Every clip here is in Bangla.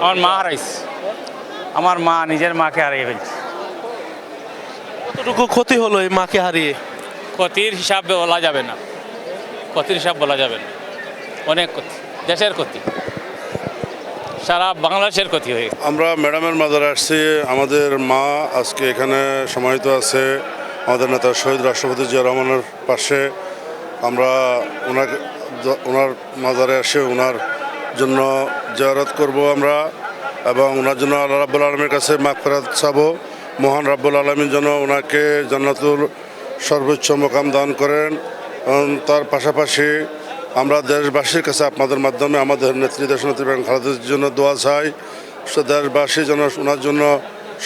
আমার মা হারাইছে। আমার মা নিজের মাকে হারিয়ে ফেলছে। কতটুকু ক্ষতি হলো এই মাকে হারিয়ে? ক্ষতির হিসাব বলা যাবে না। ক্ষতির হিসাব বলা যাবে না। অনেক ক্ষতি দেশের ক্ষতি। সারা বাংলাদেশের ক্ষতি হয়ে আমরা ম্যাডামের মাজারে আসছি। আমাদের মা আজকে এখানে সমাহিত আছে। আমাদের নেতা শহীদ রাষ্ট্রপতি জিয়া রহমানের পাশে। আমরা ওনাকে ওনার মাজারে এসে ওনার জন্য জিয়ারত করব আমরা এবং ওনার জন্য আল্লাহ রাব্বুল আলমীর কাছে মাগফেরাত চাব। মহান রাব্বুল আলমীর জন্য ওনাকে জান্নাতুল সর্বোচ্চ মোকাম দান করেন। এবং তার পাশাপাশি আমরা দেশবাসীর কাছে আপনাদের মাধ্যমে আমাদের নেত্রী দেশনেত্রী বেগম খালেদার জন্য দোয়া চাই। দেশবাসী যেন ওনার জন্য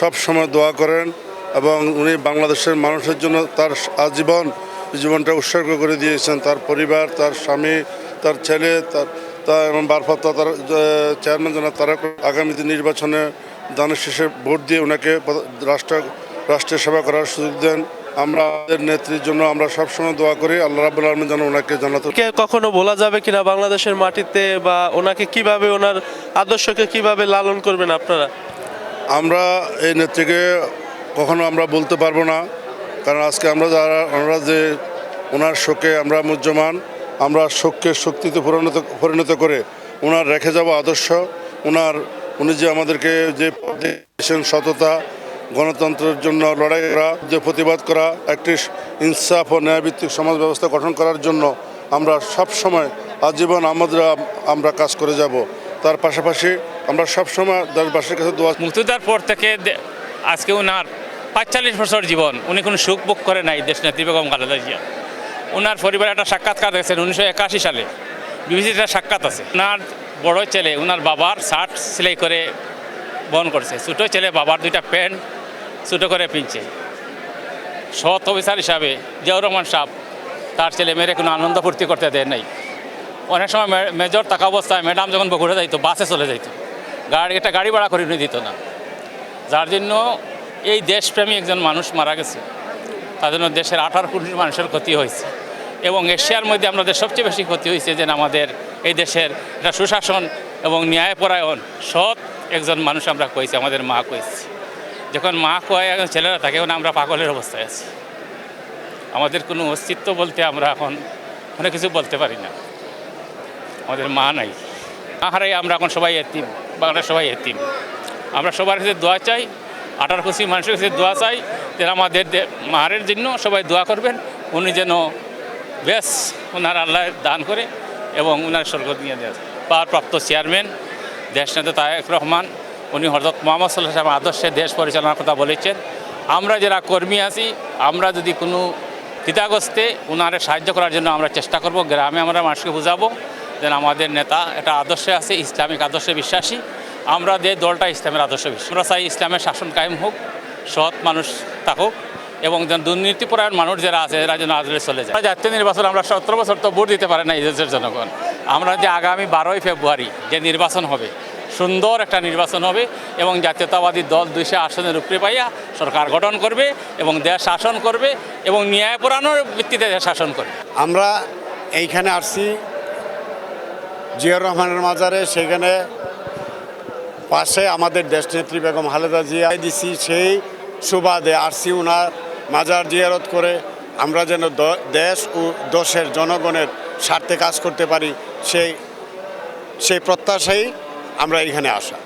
সব সময় দোয়া করেন এবং উনি বাংলাদেশের মানুষের জন্য তার আজীবন জীবনটা উৎসর্গ করে দিয়েছেন। তার পরিবার, তার স্বামী, তার ছেলে, তার তার এবং বারফত তার চেয়ারম্যান যেন তারা আগামীতে নির্বাচনে দানের শেষে ভোট দিয়ে ওনাকে রাষ্ট্র রাষ্ট্রের সেবা করার সুযোগ দেন। আমরা আমাদের নেত্রীর জন্য আমরা সবসময় দোয়া করি আল্লাহ রাবুল আলমী যেন ওনাকে জানাতে কে কখনো বলা যাবে কিনা বাংলাদেশের মাটিতে বা ওনাকে কীভাবে ওনার আদর্শকে কীভাবে লালন করবেন আপনারা? আমরা এই নেত্রীকে কখনো আমরা বলতে পারব না কারণ আজকে আমরা যারা আমরা যে ওনার শোকে আমরা মুজ্জমান আমরা শোককে শক্তিতে পরিণত পরিণত করে ওনার রেখে যাব আদর্শ। ওনার, উনি যে আমাদেরকে যে সততা, গণতন্ত্রের জন্য লড়াই করা, যে প্রতিবাদ করা, একটি ইনসাফ ও ন্যায়ভিত্তিক সমাজ ব্যবস্থা গঠন করার জন্য আমরা সব সময় আজীবন আমাদের, আমরা কাজ করে যাব। তার পাশাপাশি আমরা সবসময় দেশবাসীর কাছে দোয়া মুক্তিদার পর থেকে আজকে ওনার পাঁচচল্লিশ বছর জীবন, উনি কোনো সুখ বুক করে নাই, দেশ নেত্রী বেগম খালেদা জিয়া। ওনার পরিবারে একটা সাক্ষাৎকার দেখছেন, উনিশশো একাশি সালে। বিবিসির সাক্ষাৎ আছে। ওনার বড় ছেলে, ওনার বাবার শার্ট সেলাই করে বহন করছে। ছোটো ছেলে, বাবার দুইটা প্যান্ট ছোটো করে পিনছে। সৎ অফিসার হিসাবে জিয়াউর রহমান সাহেব তার ছেলে মেয়েরে কোনো আনন্দ ফুর্তি করতে দেয় নাই। অনেক সময় মেজর থাকা অবস্থায় ম্যাডাম যখন বগুড়ে যাইতো, বাসে চলে যাইতো। গাড়ি একটা গাড়ি ভাড়া করে নিয়ে দিত না। যার জন্য এই দেশপ্রেমী একজন মানুষ মারা গেছে। তার জন্য দেশের আঠারো কোটি মানুষের ক্ষতি হয়েছে। এবং এশিয়ার মধ্যে আমাদের সবচেয়ে বেশি ক্ষতি হয়েছে যে আমাদের এই দেশের একটা সুশাসন এবং ন্যায়পরায়ণ সৎ একজন মানুষ আমরা কইছি, আমাদের মা কইছি। যখন মা কয় একজন ছেলেরা থাকে, এখন আমরা পাগলের অবস্থায় আছি। আমাদের কোনো অস্তিত্ব বলতে আমরা এখন অনেক কিছু বলতে পারি না। আমাদের মা নাই। মা হারাই আমরা এখন সবাই এতিম বাংলার সবাই এতিম। আমরা সবার কাছে দোয়া চাই, আঠারো খুশি মানুষের কাছে দোয়া চাই যে আমাদের মায়ের জন্য সবাই দোয়া করবেন, উনি যেন বেশ, ওনার আল্লাহ দান করে এবং ওনার স্বর্গ নিয়ে দেয় পাওয়ারপ্রাপ্ত চেয়ারম্যান, দেশনেতা তায়েক রহমান, উনি হজরত মোহাম্মদ সাল্লাহ সাহেব আদর্শে দেশ পরিচালনার কথা বলেছেন। আমরা যারা কর্মী আছি, আমরা যদি কোনো দ্বিধাগ্রস্তে ওনারে সাহায্য করার জন্য আমরা চেষ্টা করব, গ্রামে আমরা মানুষকে বুঝাবো, যেন আমাদের নেতা এটা আদর্শে আছে, ইসলামিক আদর্শে বিশ্বাসী। আমরা যে দলটা ইসলামের আদর্শ বিশ্বাসী, আমরা চাই ইসলামের শাসন কায়েম হোক, সৎ মানুষ থাকুক। এবং দুর্নীতিপরায়ণ মানুষ যারা আছে, এরা যেন আদলে চলে যায়। জাতীয় নির্বাচন, আমরা সতেরো বছর তো ভোট দিতে পারে না এই দেশের জনগণ। আমরা যে আগামী বারোই ফেব্রুয়ারি যে নির্বাচন হবে, সুন্দর একটা নির্বাচন হবে এবং জাতীয়তাবাদী দল দুইশো আসনের উপরে পাইয়া সরকার গঠন করবে এবং দেশ শাসন করবে এবং ন্যায়পরায়ণের ভিত্তিতে দেশ শাসন করবে। আমরা এইখানে আসছি, জিয়াউর রহমানের মাজারে, সেখানে পাশে আমাদের দেশ দেশনেত্রী বেগম খালেদা জিয়া, দিছি সেই সুবাদে আসছি ওনার মাজার জিয়ারত করে আমরা যেন দেশ ও দশের জনগণের স্বার্থে কাজ করতে পারি, সেই সেই প্রত্যাশাই আমরা এখানে আসা।